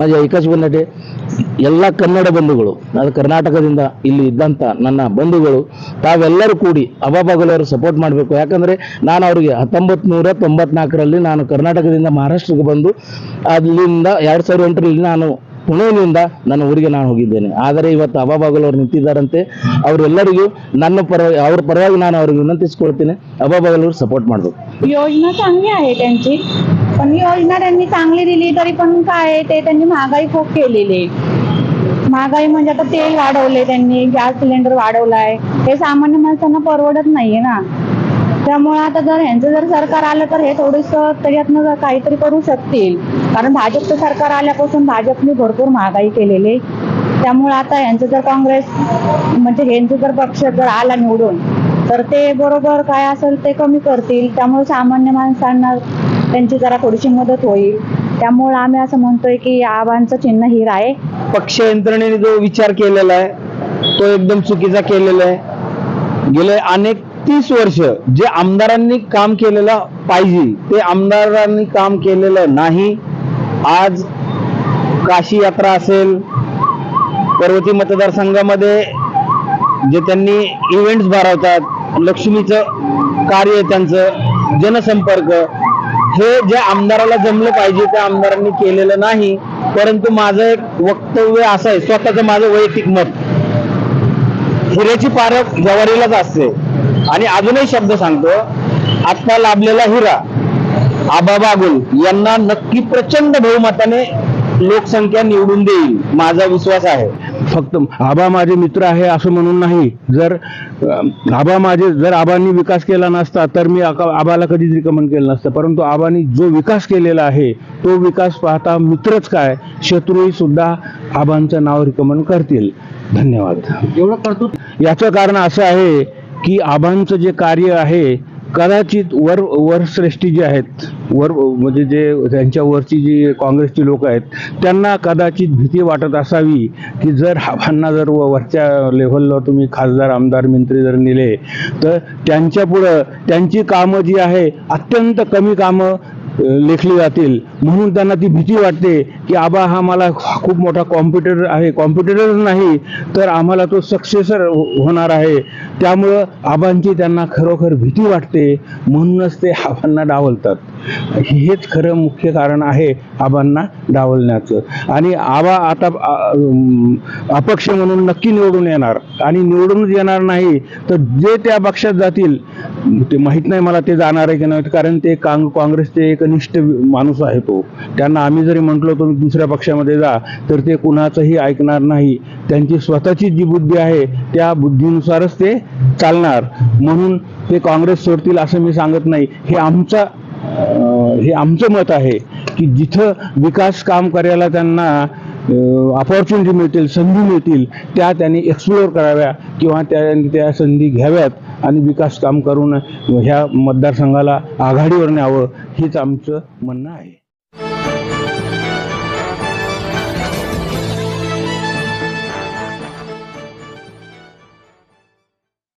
ಸಮಾಜ ವಿಕಾಸ್ ಬಂದಟೆ ಎಲ್ಲ ಕನ್ನಡ ಬಂಧುಗಳು ಅದು ಕರ್ನಾಟಕದಿಂದ ಇಲ್ಲಿ ಇದ್ದಂಥ ನನ್ನ ಬಂಧುಗಳು ತಾವೆಲ್ಲರೂ ಕೂಡಿ ಅಬಾಬಾಗಲವರು ಸಪೋರ್ಟ್ ಮಾಡಬೇಕು ಯಾಕಂದರೆ ನಾನು ಅವರಿಗೆ ಹತ್ತೊಂಬತ್ತು ನೂರ ತೊಂಬತ್ನಾಲ್ಕರಲ್ಲಿ ನಾನು ಕರ್ನಾಟಕದಿಂದ ಮಹಾರಾಷ್ಟ್ರಕ್ಕೆ ಬಂದು ಅಲ್ಲಿಂದ ಎರಡು ಸಾವಿರದ ಎಂಟರಲ್ಲಿ ನಾನು ಪುಣೆಯಿಂದ ನನ್ನ ಊರಿಗೆ ನಾನು ಹೋಗಿದ್ದೇನೆ ಆದರೆ ಇವತ್ತು ಅಬಾಬಾಗಲವರು ನಿಂತಿದ್ದಾರಂತೆ ಅವರೆಲ್ಲರಿಗೂ ನನ್ನ ಪರವಾಗಿ ಅವ್ರ ಪರವಾಗಿ ನಾನು ಅವ್ರಿಗೆ ವಿನಂತಿಸ್ಕೊಳ್ತೀನಿ ಅಬಾಬಾಗಲವರು ಸಪೋರ್ಟ್ ಮಾಡಬೇಕು योजना चांगली आहे त्यांची पण योजना त्यांनी चांगली दिली तरी पण काय ते त्यांनी महागाई खूप केलेली आहे. महागाई म्हणजे आता तेल वाढवले त्यांनी गॅस सिलेंडर वाढवलाय. हे सामान्य माणसांना परवडत नाहीये ना. त्यामुळे आता जर ह्यांचं जर सरकार आलं तर हे थोडस त्याच्यातनं जर काहीतरी करू शकतील. कारण भाजपचं सरकार आल्यापासून भाजपने भरपूर महागाई केलेली आहे. त्यामुळे आता यांचं जर काँग्रेस म्हणजे ह्यांचं जर पक्ष जर आला निवडून तर ते बरोबर काय असेल ते कमी करतील. त्यामुळे सामान्य माणसांना त्यांची जरा थोडीशी मदत होईल. त्यामुळे आम्ही असं म्हणतोय की आबांचं चिन्ह हिर आहे. पक्ष यंत्रणेने जो विचार केलेला आहे तो एकदम चुकीचा केलेला आहे. गेले अनेक तीस वर्ष जे आमदारांनी काम केलेलं पाहिजे ते आमदारांनी काम केलेलं नाही. आज काशी यात्रा असेल पर्वती मतदारसंघामध्ये जे त्यांनी इव्हेंट्स भरवतात लक्ष्मीचं कार्य त्यांचं जनसंपर्क हे जे आमदाराला जमलं पाहिजे त्या आमदारांनी केलेलं नाही परंतु माझं एक वक्तव्य असं आहे स्वतःचं माझं वैयक्तिक मत. हिऱ्याची पारख जवारीलाच असते. आणि अजूनही शब्द सांगतो आत्ता लाभलेला हिरा आबा बागुल यांना नक्की प्रचंड बहुमताने लोकसंख्या निवडून देईल माझा विश्वास आहे. फक्त आबा माझे मित्र आहे असं म्हणून नाही. जर आबा माझे जर आबांनी विकास केला नसता तर मी आबाला कधीच रिकमेंड केलं नसतं. परंतु आबांनी जो विकास केलेला आहे तो विकास पाहता मित्रच काय शत्रूही सुद्धा आबांचं नाव रिकमेंड करतील. धन्यवाद. एवढं करतो? याचं कारण असं आहे की आबांचं जे कार्य आहे कदाचित वर वरश्रेष्ठी जे आहेत वर म्हणजे जे त्यांच्या वरची जी काँग्रेसची लोक आहेत त्यांना कदाचित भीती वाटत असावी की जर आबांना जर व- वरच्या लेव्हलला तुम्ही खासदार आमदार मंत्री जर नेले तर त्यांच्या पुढं त्यांची कामं जी आहे अत्यंत कमी कामं लेखली जातील. म्हणून त्यांना ती भीती वाटते की आबा हा मला खूप मोठा कॉम्प्युटर आहे. कॉम्प्युटर नाही तर आम्हाला तो सक्सेसर हो, होणार आहे. त्यामुळं आबांची त्यांना खरोखर भीती वाटते म्हणूनच ते आबांना डावलतात. हेच खरं मुख्य कारण आहे आबांना डावलण्याचं. आणि आबा आता अपक्ष म्हणून नक्की निवडून येणार. आणि निवडूनच येणार नाही तर जे त्या पक्षात जातील ते माहीत नाही मला ते जाणार आहे की नाही कारण ते काँग काँग्रेसचे एक निष्ठ माणूस आहे तो. त्यांना आम्ही जरी म्हटलो तुम्ही दुसऱ्या पक्षामध्ये जा तर ते कुणाचंही ऐकणार नाही. त्यांची स्वतःची जी बुद्धी आहे त्या बुद्धीनुसारच ते चालणार. म्हणून ते काँग्रेस सोडतील असं मी सांगत नाही. हे आमचा हे आमचं मत आहे की जिथं विकास काम करायला त्यांना अपॉर्च्युनिटी मिळतील संधी मिळतील त्या त्यांनी एक्सप्लोअर कराव्या किंवा त्या त्या संधी घ्याव्यात आणि विकास काम करून ह्या मतदारसंघाला आघाडीवर न्यावं हेच आमचं म्हणणं आहे.